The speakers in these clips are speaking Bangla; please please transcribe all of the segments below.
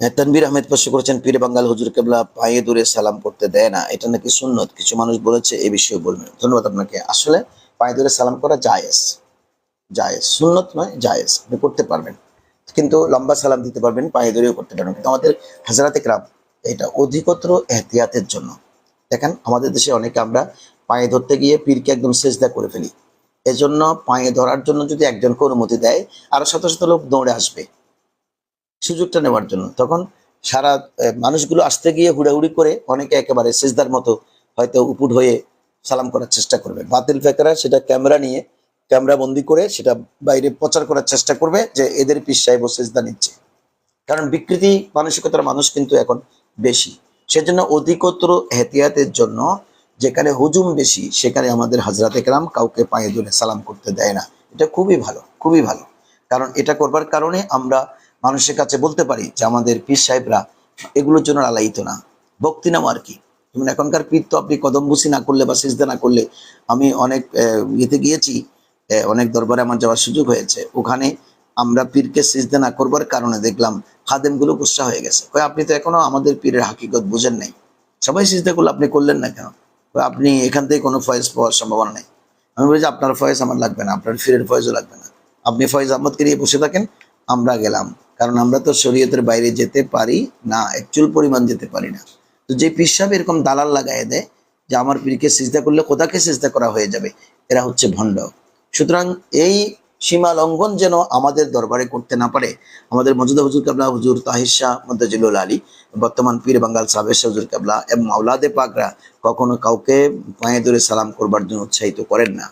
হ্যাঁ, তানভীর আহমেদ প্রশ্ন করেছেন পীরে বাঙ্গাল হুজুর কেবলা পায়ে দূরে সালাম করতে দেয় না এটা নাকি সুন্নত? কিছু মানুষ বলেছে এ বিষয়ে বলবেন ধন্যবাদ আপনাকে। আসলে পায়ে দূরে সালাম করা জায়েজ। জায়েজ। সুন্নত নয় জায়েজ। আপনি করতে পারবেন। কিন্তু লম্বা সালাম দিতে পারবেন পায়ে দূরেও করতে পারবেন। কিন্তু আমাদের হাজারাতে ক্রাম এটা অধিকতর এহতিয়াতের জন্য। দেখেন আমাদের দেশে অনেকে আমরা পায়ে ধরতে গিয়ে পীরকে একদম সেজদা করে ফেলি। এজন্য পায়ে ধরার জন্য যদি একজনকে অনুমতি দেয় আরও শত শত লোক দৌড়ে আসবে। সুযোগটা নেওয়ার জন্য। তখন সারা মানুষগুলো আসতে গিয়ে হুড়াহুড়ি করে অনেকে একেবারে সেজদার মতো হয়তো উপুট হয়ে সালাম করার চেষ্টা করবে। বাতিল ফেকরা সেটা ক্যামেরা নিয়ে ক্যামেরা বন্দি করে সেটা বাইরে প্রচার করার চেষ্টা করবে যে এদের পিস সাহেব সেজদা নিচ্ছে। কারণ বিকৃতি মানসিকতার মানুষ কিন্তু এখন বেশি। সেজন্য অধিকতর এহতিয়াতের জন্য যেখানে হুজুম বেশি, সেখানে আমাদের হাজরাতে কেরাম কাউকে পায়ে ধরে সালাম করতে দেয় না। এটা খুবই ভালো খুবই ভালো। কারণ এটা করবার কারণে আমরা মানুষের কাছে বলতে পারি যে আমাদের পীর সাহেবরা এগুলোর জন্য আলাইতো না। ভক্তি নাম আর কি। যেমন এখনকার পীর তো আপনি কদমবুসি না করলে বা সিজদা না করলে আমি অনেক ইয়েতে গিয়েছি অনেক দরবারে আমার যাওয়ার সুযোগ হয়েছে। ওখানে আমরা পীরকে সিজদা না করবার কারণে দেখলাম খাদেমগুলো গুসা হয়ে গেছে। কয় আপনি তো এখনও আমাদের পীরের হাকিকত বুঝেন নাই। সবাই সিজদা করলে আপনি করলেন না কেন? আপনি এখান থেকে কোনো ফয়েজ পাওয়ার সম্ভাবনা নেই। আমি বলি যে আপনার ফয়েজ আমার লাগবে না, আপনার ফিরের ফয়েজও লাগবে না। আপনি ফয়েজ আহমদকে নিয়ে বসে থাকেন, আমরা গেলাম। কারণ আমরা তো শরীয়তের বাইরে যেতে পারি না একচুল পরিমাণ যেতে পারি না। তো যে পীর সাহেব এরকম দালাল লাগাই দেয় যে আমার পীরকে সিজদা করলে কোথাকে সিজদা করা হয়ে যাবে, এরা হচ্ছে ভণ্ড। সুতরাং এই সীমা লঙ্ঘন যেন আমাদের দরবারে করতে না পারে, আমাদের মজুদা হুজুর কাবলা, হুজুর তাহির শাহ মদ্দাজিলুল আলী, বর্তমান পীর বাঙ্গাল সাবের শাহ হুজুর কাবলা এবং মাওলাদে পাকরা কখনো কাউকে পায়ে ধরে সালাম করবার জন্য উৎসাহিত করেন না।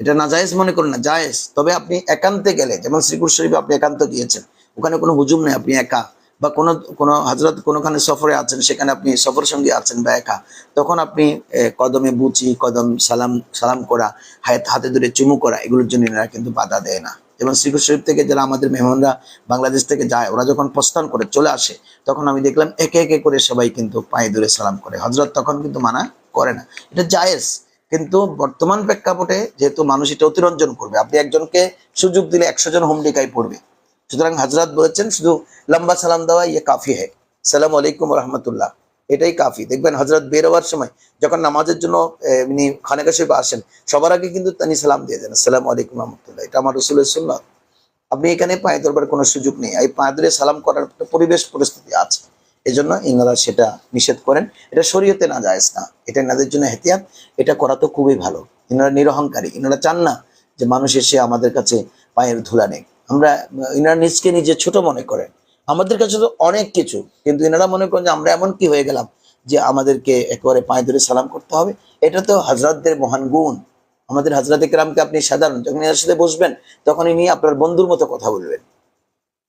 এটা না জায়েজ মনে করেন না, জায়েজ। তবে আপনি একান্তে গেলে, যেমন শ্রীপুর শরীফে আপনি একান্ত গিয়েছেন ওখানে কোনো হুজুম নেই, আপনি একা। বা কোনো কোনো হাজরত কোনোখানে সফরে আছেন, সেখানে আপনি সফর সঙ্গী আছেন বা একা। তখন আপনি কদমে বুচি, কদম সালাম সালাম করা হাত হাতে ধরে চুমু করা, এগুলোর জন্য এনারা কিন্তু বাধা দেয় না। যেমন শ্রীপুর শরীফ থেকে যারা আমাদের মেহমানরা বাংলাদেশ থেকে যায়, ওরা যখন প্রস্থান করে চলে আসে, তখন আমি দেখলাম একে একে করে সবাই কিন্তু পায়ে ধরে সালাম করে। হজরত তখন কিন্তু মানা করে না। এটা জায়েজ। কিন্তু বর্তমান প্রেক্ষাপটে যেহেতু মানুষ এটা অতিরঞ্জন করবে, আপনি একজনকে সুযোগ দিলে একশো জন হোমডিকায় পড়বে। সুতরাং হাজরাত বলেছেন, শুধু লম্বা সালাম দেওয়া ইয়ে কাফি হয় সালাম আলাইকুম রহমতুল্লাহ। এটাই কাফি। দেখবেন হজরত বের হওয়ার সময় যখন নামাজের জন্য উনি খানেকা শরীফে আসেন, সবার আগে কিন্তু তিনি সালাম দিয়ে দেন আসসালামু আলাইকুম রহমতুল্লাহ। এটা আমার রসুলের সুন্নত। আপনি এখানে পায়ে ধরবার কোনো সুযোগ নেই। এই পায়ে ধরে সালাম করার একটা পরিবেশ, পরিস্থিতি আছে। এই জন্য ইনারা সেটা নিষেধ করেন। এটা শরীয়তে না যায়জ না। এটা এনাদের জন্য হেতিয়াত এটা করা তো খুবই ভালো। ইনারা নিরহংকারী। ইনারা চান না যে মানুষ এসে আমাদের কাছে পায়ের ধুলা নেই আমরা, ইনারা নিজকে নিজে ছোট মনে করেন। আমাদের কাছে তো অনেক কিছু, কিন্তু এনারা মনে করেন যে আমরা এমন কি হয়ে গেলাম যে আমাদেরকে একেবারে পায়ে ধরে সালাম করতে হবে। এটা তো হাজরাতদের মহান গুণ। আমাদের হাজরাতে কেরামকে আপনি সাধারণ, যখন এর সাথে বসবেন, তখন ইনি আপনার বন্ধুর মতো কথা বলবেন।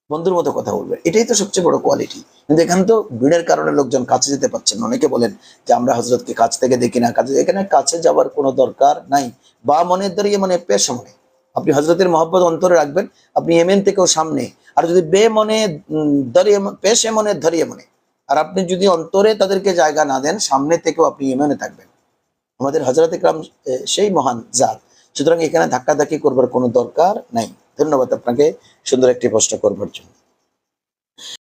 বন্ধুর মতো কথা বলবেন। এটাই তো সবচেয়ে বড় কোয়ালিটি কিন্তু এখানে তো ভিড়ের কারণে লোকজন কাছে যেতে পারছেন অনেকে বলেন যে আমরা হজরতকে কাছ থেকে দেখি না, কাছে এখানে কাছে যাওয়ার কোনো দরকার নাই। বা মনের দাঁড়িয়ে মানে পেশ মনে। আপনি হজরতের মহব্বত অন্তরে রাখবেন, আপনি এমএন থেকেও সামনে। আর যদি বে মনে ধরিয়ে পেশে মনে ধরিয়ে মনে আর আপনি যদি অন্তরে তাদেরকে জায়গা না দেন, সামনে থেকেও আপনি এমএনে থাকবেন। আমাদের হজরত ইকরাম সেই মহান জাত। সুতরাং এখানে ধাক্কাধাক্কি করবার কোনো দরকার নাই। ধন্যবাদ আপনাকে সুন্দর একটি প্রশ্ন করবার জন্য।